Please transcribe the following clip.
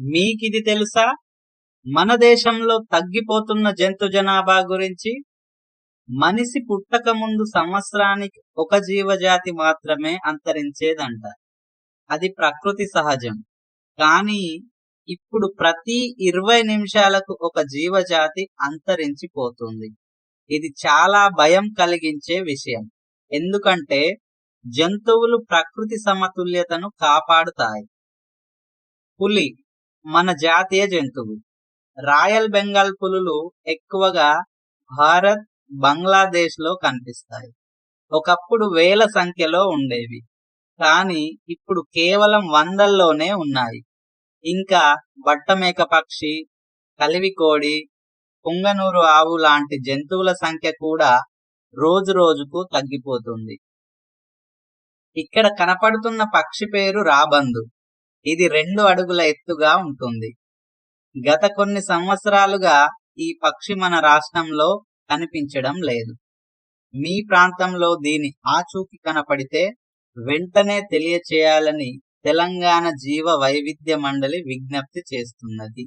మీకిది తెలుసా? మన దేశంలో తగ్గిపోతున్న జంతు జనాభా గురించి మనిషి పుట్టక ముందు సంవత్సరానికి ఒక జీవజాతి మాత్రమే అంతరించేదంట. అది ప్రకృతి సహజం. కానీ ఇప్పుడు ప్రతి ఇరవై నిమిషాలకు ఒక జీవజాతి అంతరించిపోతుంది. ఇది చాలా భయం కలిగించే విషయం. ఎందుకంటే జంతువులు ప్రకృతి సమతుల్యతను కాపాడుతాయి. పులి మన జాతీయ జంతువు. రాయల్ బెంగాల్ పులులు ఎక్కువగా భారత్ బంగ్లాదేశ్లో కనిపిస్తాయి. ఒకప్పుడు వేల సంఖ్యలో ఉండేవి. కానీ ఇప్పుడు కేవలం వందల్లోనే ఉన్నాయి. ఇంకా బట్టమేక పక్షి కలివికోడి పుంగనూరు ఆవు లాంటి జంతువుల సంఖ్య కూడా రోజు రోజుకు తగ్గిపోతుంది. ఇక్కడ కనపడుతున్న పక్షి పేరు రాబందు. ఇది రెండు అడుగుల ఎత్తుగా ఉంటుంది. గత కొన్ని సంవత్సరాలుగా ఈ పక్షి మన రాష్ట్రంలో కనిపించడం లేదు. మీ ప్రాంతంలో దీని ఆచూకి కనపడితే వెంటనే తెలియచేయాలని తెలంగాణ జీవ వైవిధ్య మండలి విజ్ఞప్తి చేస్తున్నది.